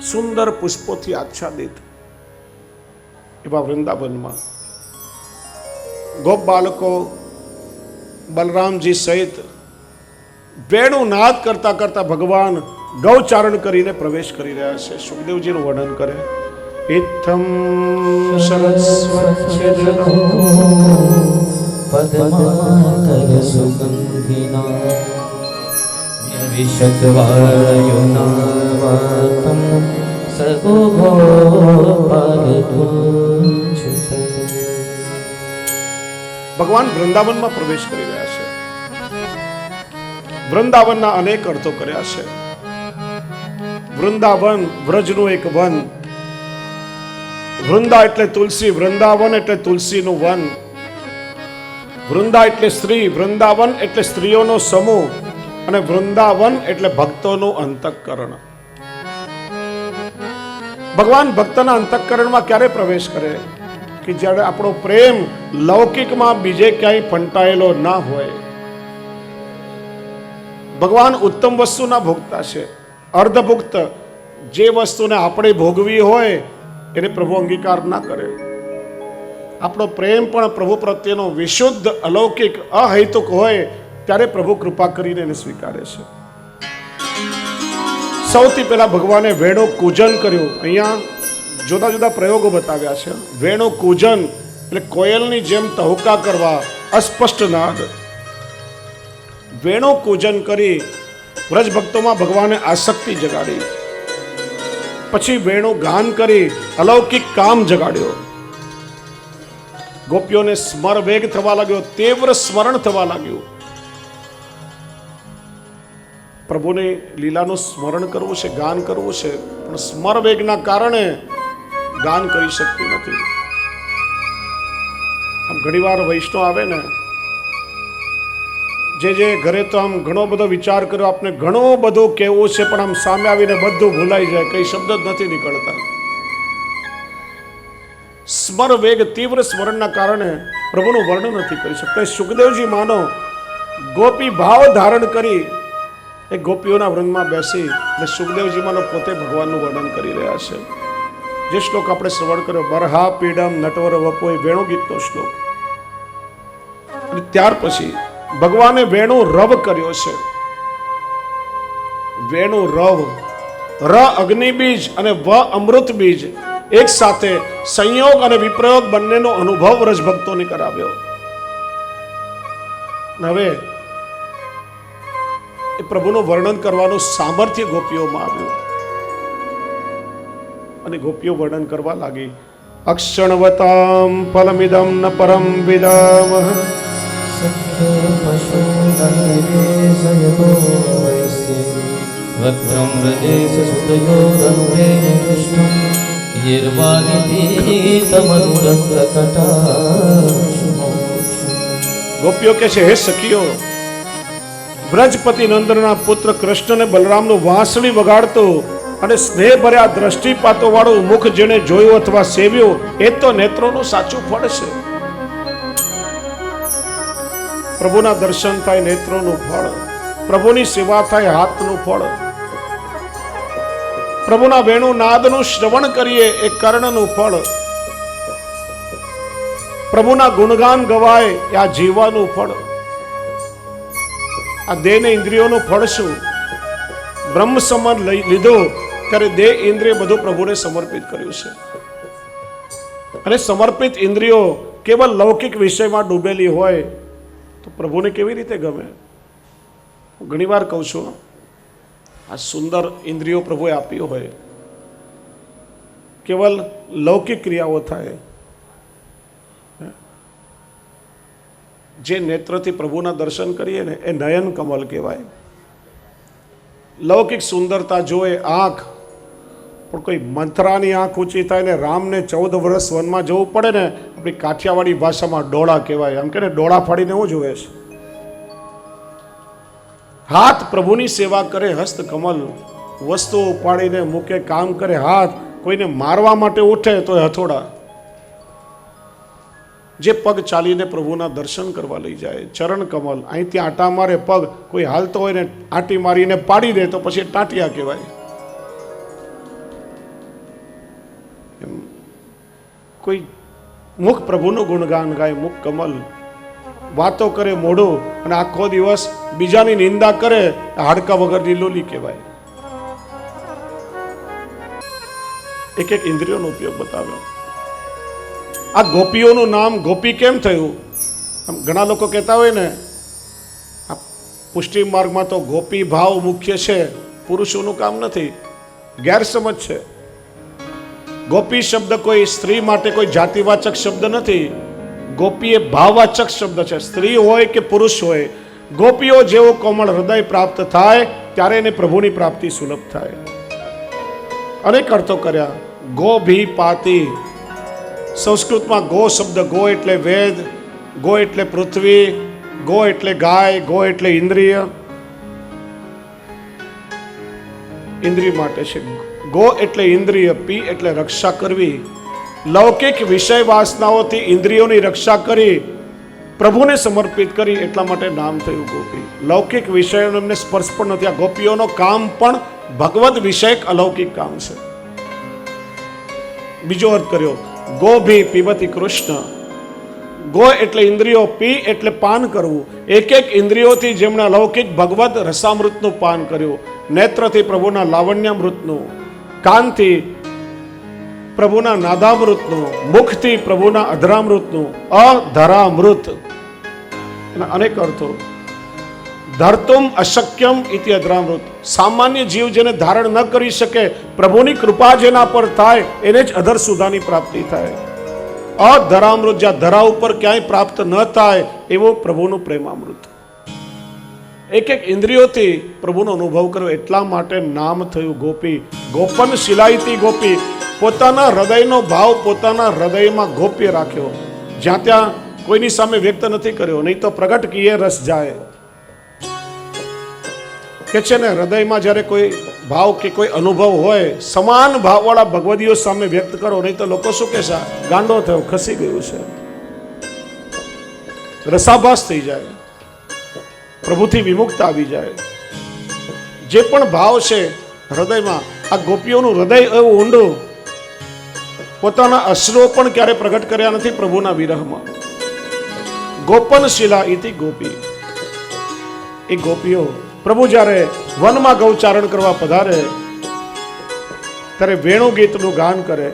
સુંદર પુષ્પોથી આચ્છાદિત એવા વૃંદાવનમાં. ગોપ બાળકો, બલરામજી સહિત વેણુ નાદ કરતા કરતા ભગવાન ગૌચારણ કરીને પ્રવેશ કરી રહ્યા છે. સુખદેવજીનું વર્ણન કરે. ઇથમ સરસ્વત્યજનો ભગવાન વૃંદાવનમાં પ્રવેશ કરી રહ્યા છે. વૃંદાવનના અનેક અર્થો કર્યા છે. વૃંદાવન વ્રજનું એક વન. વૃંદા એટલે તુલસી, વૃંદાવન એટલે તુલસીનું વન. વૃંદા એટલે સ્ત્રી, વૃંદાવન એટલે સ્ત્રીઓનો સમૂહ અને વૃંદાવન એટલે ભક્તોનું અંતઃકરણ. ભગવાન ભક્તના અંતઃકરણમાં ક્યારે પ્રવેશ કરે? કે જ્યારે આપણો પ્રેમ લૌકિકમાં બીજે ક્યાંય ફંટાયેલો ના હોય. ભગવાન ઉત્તમ વસ્તુના ભોગતા છે. અર્ધભુક્ત જે વસ્તુને આપણે ભોગવી હોય, એને પ્રભુ અંગીકાર ના કરે. આપણો પ્રેમ પણ પ્રભુ પ્રત્યેનો વિશુદ્ધ, અલૌકિક, અહૈતુક હોય, ત્યારે પ્રભુ કૃપા કરીને એને સ્વીકારે છે. સૌથી પહેલા ભગવાને વેણો કૂજન કર્યું. અહીંયા જુદા જુદા પ્રયોગો બતાવ્યા છે. વેણો કૂજન એટલે કોયલની જેમ તહુકા કરવા અસ્પષ્ટ નાદ. વેણો કૂજન કરી વ્રજ ભગવાને આસક્તિ જગાડી. પછી વેણો ગાન કરી અલૌકિક કામ જગાડ્યો. ગોપીઓને સ્મર વેગ થવા લાગ્યો, તીવ્ર સ્મરણ થવા લાગ્યું. પ્રભુની લીલાનું સ્મરણ કરવું છે, ગાન કરવું છે, પણ સ્મર વેગના કારણે ગાન કરી શકતી નથી. આમ ઘણીવાર વૈષ્ણવ આવે ને, જે જે ઘરે તો આમ ઘણો બધો વિચાર કર્યો, આપને ઘણો બધો કહેવું છે, પણ આમ સામે આવીને બધું ભૂલાઈ જાય, કઈ શબ્દ જ નથી નીકળતા. સ્મર વેગ તીવ્ર સ્મરણના કારણે પ્રભુનું વર્ણન નથી કરી શકતા. સુખદેવજી માનો, ગોપી ભાવ ધારણ કરી એ ગોપીઓના વૃંદમાં બેસી અને સુખદેવજી માનો પોતે ભગવાનનું વર્ણન કરી રહ્યા છે. જે શ્લોક આપણે શ્રવણ કર્યો, બરહા પીડમ નટવર વપો એ વેણુ ગીતનો શ્લોક. અને ત્યાર પછી ભગવાને વેણુ રવ કર્યો છે. વેણુ રવ, ર અગ્નિ અને વ અમૃત બીજ એક સાથે સંયોગ અને વિપ્રયોગ બંનેનો અનુભવ વ્રજ ભક્તોને કરાવ્યો હવે એ પ્રભુનું વર્ણન કરવાનું સામર્થ્ય ગોપીઓમાં આવ્યું. અને ગોપીઓ વર્ણન કરવા લાગી. અક્ષણવતામ ફલમિદમ ન પરમ વિદામ ગોપીઓ કે છે, હે સખીઓ, વ્રજપતિ નંદનના પુત્ર કૃષ્ણને બલરામનું વાંસળી વગાડતો અને સ્નેહ ભર્યા દ્રષ્ટિપાતો વાળું મુખ જેને જોયું અથવા સેવ્યું, એ તો નેત્રોનું સાચું ફળ છે. પ્રભુના દર્શન થાય નેત્રોનું ફળ. પ્રભુની સેવા થાય હાથનું ફળ. પ્રભુના વેણુ નાદનું શ્રવણ કરીએ એ કર્ણનું ફળ. પ્રભુના ગુણગાન ગવાય એ આ જીવવાનું ફળ. આ દેહ ને ઇન્દ્રિયોનું ફળ શું? બ્રહ્મ સમાન લઈ લીધો. ત્યારે દેહ ઇન્દ્રિય બધું પ્રભુને સમર્પિત કર્યું છે. અને સમર્પિત ઇન્દ્રિયો કેવલ લૌકિક વિષયમાં ડૂબેલી હોય તો પ્રભુને કેવી રીતે ગમે? હું ઘણીવાર કહું છું, આ સુંદર ઇન્દ્રિયો પ્રભુએ આપ્યો હોય, કેવલ લૌકિક ક્રિયાઓ થાય જે નેત્રથી પ્રભુના દર્શન કરીએ ને એ નયન કમલ કહેવાય. લૌકિક સુંદરતા જોએ આંખ પણ કોઈ મંથરાની આંખ ઊંચી થાય ને રામને ચૌદ વર્ષ વનમાં જવું પડે ને, આપણી કાઠિયાવાડી ભાષામાં ડોળા કહેવાય. એમ કે ને, ડોળા ફાડીને હું જોવે છે? હાથ પ્રભુની સેવા કરે, હસ્ત કમલ વસ્તુ ઉપાડીને મૂકે, કામ કરે, હાથ કોઈને મારવા માટે ઉઠે તો હથોડા. જે પગ ચાલીને પ્રભુના દર્શન કરવા લઈ જાય. ચરણ કમલ, અહીંથી આટા મારે પગ, કોઈ હાલતો હોય ને, આંટી મારીને પાડી દે તો પછી ટાંટિયા કહેવાય. કોઈ મુખ પ્રભુનું ગુણગાન ગાય, મુખ કમલ, વાતો કરે, મોઢું, અને આખો દિવસ બીજાની નિંદા કરે, હાડકા વગરની લોલી કહેવાય. એક એક ઇન્દ્રિયોનો ઉપયોગ બતાવ્યો આ ગોપીઓનું નામ ગોપી કેમ થયું? આમ ઘણા લોકો કહેતા હોય ને, આ પુષ્ટિ માર્ગમાં તો ગોપી ભાવ મુખ્ય છે, પુરુષોનું કામ નથી. ગેરસમજ છે. ગોપી શબ્દ કોઈ સ્ત્રી માટે કોઈ જાતિવાચક શબ્દ નથી. ગોપી એ ભાવવાચક શબ્દ છે. સ્ત્રી હોય કે પુરુષ હોય, ગોપીઓ જેવો કોમળ હૃદય પ્રાપ્ત થાય, ત્યારે એને પ્રભુની પ્રાપ્તિ સુલભ થાય. અનેક અર્થો કર્યા. ગો ભી પાતી. સંસ્કૃતમાં ગો શબ્દ ગો એટલે વેદ, ગો એટલે પૃથ્વી, ગો એટલે ગાય, ગો એટલે ઇન્દ્રિય. ઇન્દ્રિય માટે છે ગો એટલે ઇન્દ્રિય, પી એટલે રક્ષા કરવી. લૌકિક વિષય વાસનાઓથી ઇન્દ્રિયોની રક્ષા કરી, પ્રભુને સમર્પિત કરી એટલા માટે નામ થયું ગોપી. લૌકિક વિષયોનો એમને સ્પર્શ પણ નથી. આ ગોપીઓનો કામ પણ ભગવદ વિષયક અલૌકિક કામ છે. બીજો અર્થ કર્યો, ગોભી પીવતી કૃષ્ણ. ગો એટલે ઇન્દ્રિયો, પી એટલે પાન કરવું. એક એક ઇન્દ્રિયોથી જેમણે અલૌકિક ભગવદ રસામૃતનું પાન કર્યું, નેત્રથી પ્રભુના લાવણ્યામૃતનું. કાનથી પ્રભુના નાદામૃતનું, મુખથી પ્રભુના અધરામૃતનું, અધરામૃત. એના અનેક અર્થો. ધરતુમ અશક્યમ ઇતિ અધરામૃત. સામાન્ય જીવ જેને ધારણ ન કરી શકે, પ્રભુની કૃપા જેના પર થાય, એને જ અધર સુધાની પ્રાપ્તિ થાય. અધરામૃત જ્યાં ધરા ઉપર ક્યાંય પ્રાપ્ત ન થાય, એવો પ્રભુનું પ્રેમામૃત. એક એક ઇન્દ્રિયોથી પ્રભુનો અનુભવ કર્યો. એટલા માટે નામ થયું ગોપી. ગોપન શિલાઈતી ગોપી. પોતાના હૃદયનો ભાવ પોતાના હૃદયમાં ગોપ્ય રાખ્યો. જ્યાં ત્યાં કોઈની સામે વ્યક્ત નથી કર્યો. નહીં તો પ્રગટ કીએ રસ જાય. કે છે ને, હૃદયમાં જ્યારે કોઈ ભાવ કે કોઈ અનુભવ હોય, સમાન ભાવવાળા ભગવદીઓ સામે વ્યક્ત કરો. નહીં તો લોકો શું કહેશે ગાંડો થયો, ખસી ગયું છે. રસાભાસ થઈ જાય. પ્રભુથી વિમુક્ત આવી જાય. જે પણ ભાવ છે હૃદયમાં, આ ગોપીઓનું હૃદય એવું ઊંડું, પોતાના અશ્રુઓ પણ ક્યારે પ્રગટ કર્યા નથી પ્રભુના વિરહમાં. ગોપન શિલા ઇતિ ગોપી. એ ગોપીઓ પ્રભુ જ્યારે વનમાં ગૌચારણ કરવા પધારે, ત્યારે વેણુ ગીતનું ગાન કરે